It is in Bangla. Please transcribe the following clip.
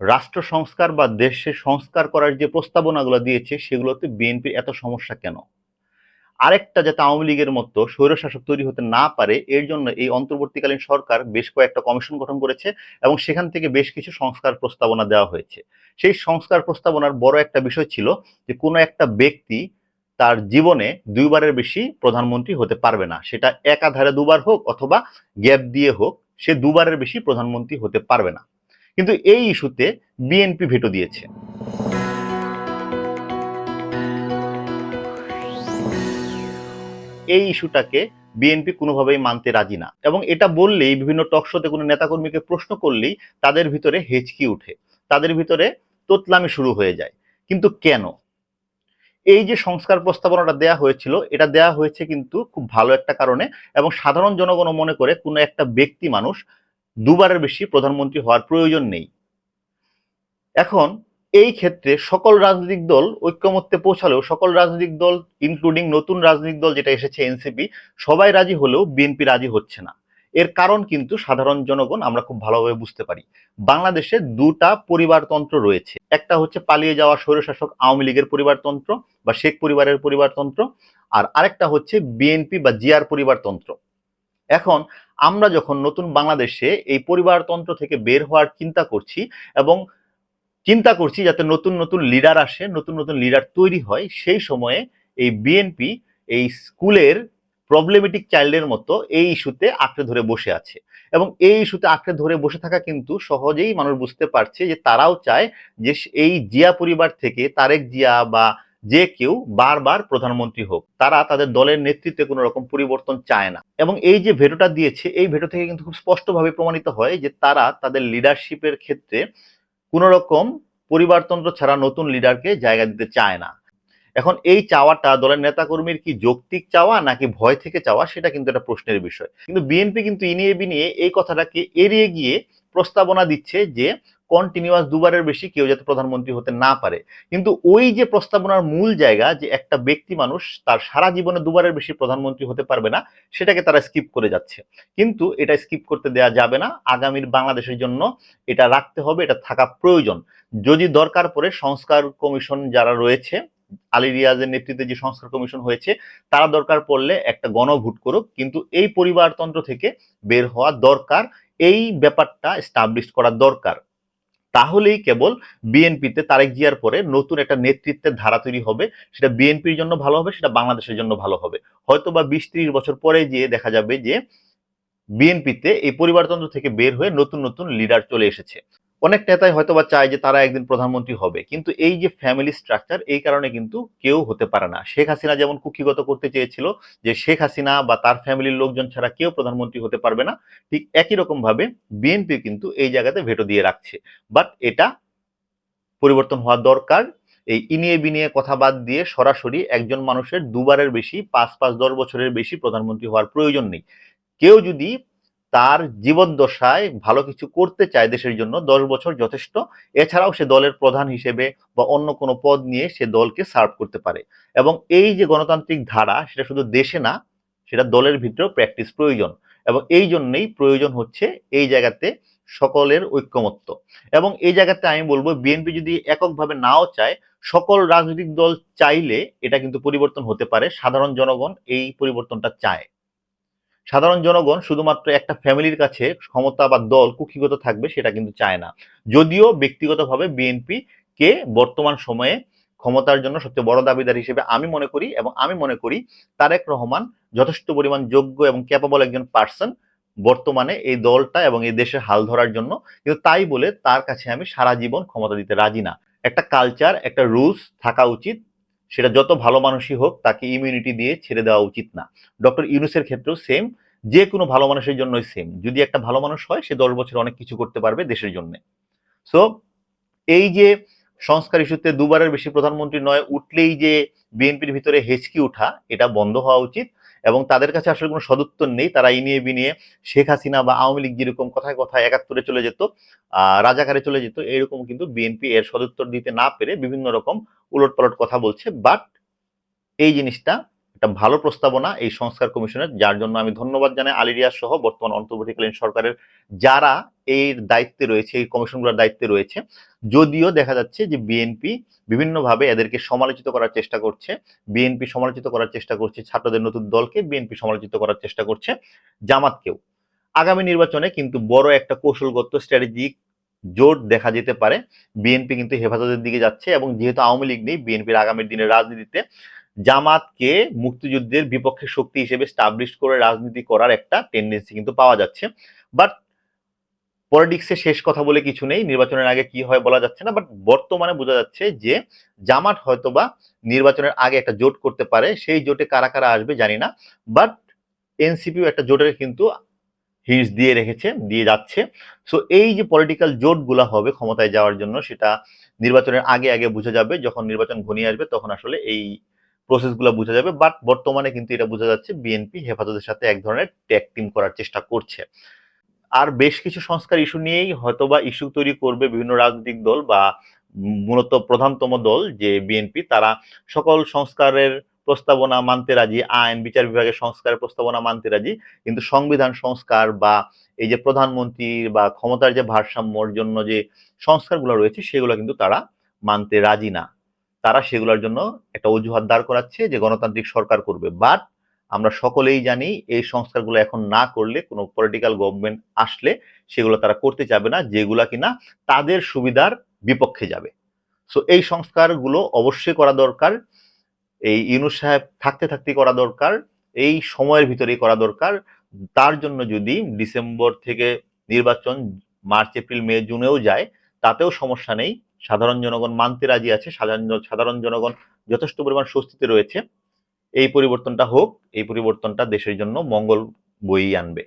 রাষ্ট্র সংস্কার বা দেশের সংস্কার করার যে প্রস্তাবনাগুলো দিয়েছে, সেগুলোতে বিএনপির এত সমস্যা কেন? আরেকটা যাতে আওয়ামী লীগের মতো স্বৈরশাসক তৈরি হতে না পারে, এর জন্য এই অন্তর্বর্তীকালীন সরকার বেশ কয়েকটা কমিশন গঠন করেছে এবং সেখান থেকে বেশ কিছু সংস্কার প্রস্তাবনা দেওয়া হয়েছে। সেই সংস্কার প্রস্তাবনার বড় একটা বিষয় ছিল যে, কোনো একটা ব্যক্তি তার জীবনে দুইবারের বেশি প্রধানমন্ত্রী হতে পারবে না। সেটা একাধারে দুবার হোক অথবা গ্যাপ দিয়ে হোক, সে দুবারের বেশি প্রধানমন্ত্রী হতে পারবে না। কিন্তু এই ইস্যুতে বিএনপি ভেটো দিয়েছে। এই ইস্যুটাকে বিএনপি কোনোভাবেই মানতে রাজি না এবং এটা বললেই বিভিন্ন টকশোতে কোনো নেতাকর্মীকে প্রশ্ন করলেই তাদের ভিতরে হেঁচকি উঠে, তাদের ভিতরে তোতলামি শুরু হয়ে যায়। কিন্তু কেন? এই যে সংস্কার প্রস্তাবনাটা দেয়া হয়েছিল, এটা দেয়া হয়েছে কিন্তু খুব ভালো একটা কারণে এবং সাধারণ জনগণও মনে করে কোনো একটা ব্যক্তি মানুষ দুবারের বেশি প্রধানমন্ত্রী হওয়ার প্রয়োজন নেই। এখন এই ক্ষেত্রে সকল রাজনৈতিক দল ঐক্যমত্যে পৌঁছালেও সকল রাজনৈতিক দল ইনক্লুডিং নতুন রাজনৈতিক দল যেটা এসেছে এনসিপি, সবাই রাজি হলেও বিএনপি রাজি হচ্ছে না। এর কারণ কিন্তু সাধারণ জনগণ আমরা খুব ভালোভাবে বুঝতে পারি। বাংলাদেশে দুটা পরিবারতন্ত্র রয়েছে। একটা হচ্ছে পালিয়ে যাওয়া স্বৈরশাসক আওয়ামী লীগের পরিবারতন্ত্র বা শেখ পরিবারের পরিবারতন্ত্র, আর আরেকটা হচ্ছে বিএনপি বা জিয়ার পরিবারতন্ত্র। এখন আমরা যখন নতুন বাংলাদেশে এই পরিবারতন্ত্র থেকে বের হওয়ার চিন্তা করছি এবং চিন্তা করছি যাতে নতুন নতুন লিডার আসে, নতুন নতুন লিডার তৈরি হয়, সেই সময়ে এই বিএনপি এই স্কুলের প্রবলেমেটিক চাইল্ডের মতো এই ইস্যুতে আঁকড়ে ধরে বসে আছে। এবং এই ইস্যুতে আঁকড়ে ধরে বসে থাকা কিন্তু সহজেই মানুষ বুঝতে পারছে যে তারাও চায় যে এই জিয়া পরিবার থেকে তারেক জিয়া বা যে কেউ বারবার প্রধানমন্ত্রী হোক, তারা তাদের দলের নেতৃত্বে কোনো রকম পরিবর্তন চায় না। এবং এই যে ভেটোটা দিয়েছে, এই ভেটো থেকে কিন্তু খুব স্পষ্টভাবে প্রমাণিত হয় যে তারা তাদের লিডারশিপের ক্ষেত্রে কোন রকম পরিবারতন্ত্র ছাড়া নতুন লিডারকে জায়গা দিতে চায় না। এখন এই চাওয়াটা দলের নেতাকর্মীর কি যৌক্তিক চাওয়া নাকি ভয় থেকে চাওয়া, সেটা কিন্তু একটা প্রশ্নের বিষয়। কিন্তু বিএনপি কিন্তু ইনিয়ে বিনিয়ে এই কথাটাকে এড়িয়ে গিয়ে প্রস্তাবনা দিচ্ছে যে কন্টিনিউয়াস দুবারের বেশি কেউ যাতে প্রধানমন্ত্রী হতে না পারে। কিন্তু ওই যে প্রস্তাবনার মূল জায়গা যে একটা ব্যক্তি মানুষ তার সারা জীবনে দুবারের বেশি প্রধানমন্ত্রী হতে পারবে না, সেটাকে তারা স্কিপ করে যাচ্ছে। কিন্তু এটা স্কিপ করতে দেয়া যাবে না। আগামীর বাংলাদেশের জন্য এটা রাখতে হবে, এটা থাকা প্রয়োজন। যদি দরকার পড়ে সংস্কার কমিশন যারা রয়েছে, আলী রিয়াজের নেতৃত্বে যে সংস্কার কমিশন হয়েছে, তারা দরকার পড়লে একটা গণভোট করুক। কিন্তু এই পরিবারতন্ত্র থেকে বের হওয়া দরকার, এই ব্যাপারটা স্টাবলিশ করা দরকার। তাহলেই কেবল বিএনপিতে তারেক জিয়ার পরে নতুন একটা নেতৃত্বের ধারা তৈরি হবে। সেটা বিএনপির জন্য ভালো হবে, সেটা বাংলাদেশের জন্য ভালো হবে। হয়তো বা বিশ ত্রিশ বছর পরে গিয়ে দেখা যাবে যে বিএনপিতে এই পরিবারতন্ত্র থেকে বের হয়ে নতুন নতুন লিডার চলে এসেছে। অনেক নেতাই হয়তো বা চায় যে তারা একদিন প্রধানমন্ত্রী হবে, কিন্তু এই যে ফ্যামিলি স্ট্রাকচার এই কারণে কিন্তু কেউ হতে পারে না। শেখ হাসিনা যেমন কুক্ষিগত করতে চেয়েছিল যে শেখ হাসিনা বা তার ফ্যামিলির লোকজন ছাড়া কেউ প্রধানমন্ত্রী হতে পারবে না, ঠিক একই রকম ভাবে বিএনপি কিন্তু এই জায়গাতে ভেটো দিয়ে রাখছে। বাট এটা পরিবর্তন হওয়া দরকার, এই ইনিয়ে বিনিয়ে কথা বাদ দিয়ে সরাসরি একজন মানুষের দুবারের বেশি, পাঁচ পাঁচ দশ বছরের বেশি প্রধানমন্ত্রী হওয়ার প্রয়োজন নেই। কেউ যদি তার জীবদ্দশায় ভালো কিছু করতে চায় দেশের জন্য, দশ বছর যথেষ্ট। এছাড়াও সে দলের প্রধান হিসেবে বা অন্য কোনো পদ নিয়ে সে দলকে সার্ভ করতে পারে। এবং এই যে গণতান্ত্রিক ধারা, সেটা শুধু দেশে না, সেটা দলের ভিতরেও প্র্যাকটিস প্রয়োজন। এবং এই জন্যেই প্রয়োজন হচ্ছে এই জায়গাতে সকলের ঐক্যমত্য। এবং এই জায়গাতে আমি বলব বিএনপি যদি এককভাবে নাও চায়, সকল রাজনৈতিক দল চাইলে এটা কিন্তু পরিবর্তন হতে পারে। সাধারণ জনগণ এই পরিবর্তনটা চায়। সাধারণ জনগণ শুধুমাত্র একটা ফ্যামিলির কাছে ক্ষমতা বা দল কুক্ষিগত থাকবে সেটা কিন্তু চায় না। যদিও ব্যক্তিগতভাবে বিএনপি কে বর্তমান সময়ে ক্ষমতার জন্য সবচেয়ে বড় দাবিদার হিসেবে আমি মনে করি এবং আমি মনে করি তারেক রহমান যথেষ্ট পরিমাণ যোগ্য এবং ক্যাপাবল একজন পার্সন বর্তমানে এই দলটা এবং এই দেশের হাল ধরার জন্য। কিন্তু তাই বলে তার কাছে আমি সারা জীবন ক্ষমতা দিতে রাজি না। একটা কালচার একটা রুলস থাকা উচিত সেটা যত ভালো মানুষই হোক তাকে ইমিউনিটি দিয়ে ছেড়ে দেওয়া উচিত না। ডক্টর ইউনুসের ক্ষেত্রেও সেম যে কোনো ভালো মানুষের জন্যই সেম যদি একটা ভালো মানুষ হয়, সে দশ বছর অনেক কিছু করতে পারবে দেশের জন্য। সো এই যে সংস্কার ইস্যুতে দুবারের বেশি প্রধানমন্ত্রী নয়, উঠলেই যে বিএনপির ভিতরে হেঁচকি উঠা এটা বন্ধ হওয়া উচিত। এবং তাদের কাছে আসলে কোনো সদুত্তর নেই। তারা এই নিয়ে বিনিয়ে শেখ হাসিনা বা আওয়ামী লীগ যেরকম কথায় কথায় একাত্তরে চলে যেত রাজাকারে চলে যেত এরকম কিন্তু বিএনপি এর সদুত্তর দিতে না পেরে বিভিন্ন রকম উলট পালট কথা বলছে। বাট এই জিনিসটা একটা ভালো প্রস্তাবনা এই সংস্কার কমিশনের, যার জন্য আমি ধন্যবাদ জানাই আলিরিয়া সহ বর্তমান অন্তর্বর্তীকালীন সরকারের যারা এর দায়িত্বে রয়েছে, এই কমিশনগুলোর দায়িত্বে রয়েছে। যদিও দেখা যাচ্ছে যে বিএনপি বিভিন্নভাবে এদেরকে সমালোচিত করার চেষ্টা করছে, বিএনপি সমালোচিত করার চেষ্টা করছে ছাত্রদের নতুন দলকে, বিএনপি সমালোচিত করার চেষ্টা করছে জামাতকেও। আগামী নির্বাচনে কিন্তু বড় একটা কৌশলগত স্ট্র্যাটেজিক জোট দেখা যেতে পারে। বিএনপি কিন্তু হেফাজতের দিকে যাচ্ছে এবং যেহেতু আওয়ামী লীগ নেই, বিএনপির আগামী দিনের রাজনীতিতে জামাতকে মুক্তিযুদ্ধের বিপক্ষে শক্তি হিসেবে স্টাবলিশ করে রাজনীতি করার একটা টেন্ডেন্সি কিন্তু পাওয়া যাচ্ছে। বাট পলিটিক্সে শেষ কথা বলে কিছু নেই, নির্বাচনের আগে কি হয় বলা যাচ্ছে না বাট বর্তমানে বোঝা যাচ্ছে যে জামাত হয়তোবা নির্বাচনের আগে একটা জোট করতে পারে, সেই জোটে কারা কারা আসবে জানি না বাট এনসিপিও একটা জোটের কিন্তু হিস দিয়ে রেখেছে, দিয়ে যাচ্ছে। সো এই যে পলিটিক্যাল জোটগুলা হবে ক্ষমতায় যাওয়ার জন্য, সেটা নির্বাচনের আগে আগে বোঝা যাবে, যখন নির্বাচন ঘনিয়ে আসবে, তখন আসলে এই প্রসেসগুলো বোঝা যাবে বাট বর্তমানে কিন্তু এটা বোঝা যাচ্ছে বিএনপি হেফাজতের সাথে এক ধরনের ট্যাগ টিম করার চেষ্টা করছে। আর বেশ কিছু সংস্কার ইস্যু নিয়েই হয়তোবা ইস্যু তৈরি করবে বিভিন্ন রাজনৈতিক দল বা মূলত প্রধানতম দল যে বিএনপি তারা সকল সংস্কারের প্রস্তাবনা মানতে রাজি, আইন, বিচার বিভাগের সংস্কারের প্রস্তাবনা মানতে রাজি, কিন্তু সংবিধান সংস্কার বা এই যে প্রধানমন্ত্রী বা ক্ষমতার যে ভারসাম্যর জন্য যে সংস্কারগুলো রয়েছে, সেগুলো কিন্তু তারা মানতে রাজি না। তারা সেগুলোর জন্য একটা অজুহাত দাঁড় করাচ্ছে যে গণতান্ত্রিক সরকার করবে। বাট আমরা সকলেই জানি এই সংস্কারগুলো এখন না করলে, কোনো পলিটিক্যাল গভর্নমেন্ট আসলে সেগুলো তারা করতে চাবে না, যেগুলা কিনা তাদের সুবিধার বিপক্ষে যাবে। সো এই সংস্কারগুলো অবশ্যই করা দরকার, এই ইউনুস সাহেব থাকতে থাকতে করা দরকার, এই সময়ের ভিতরেই করা দরকার। তার জন্য যদি ডিসেম্বর থেকে নির্বাচন মার্চ, এপ্রিল, মে, জুনেও যায়, তাতেও সমস্যা নেই। সাধারণ জনগণ মানতে রাজি আছে, সাধারণ সাধারণ জনগণ যথেষ্ট পরিমাণ স্বস্তিতে রয়েছে। এই পরিবর্তনটা হোক, এই পরিবর্তনটা দেশের জন্য মঙ্গল বই আনবে।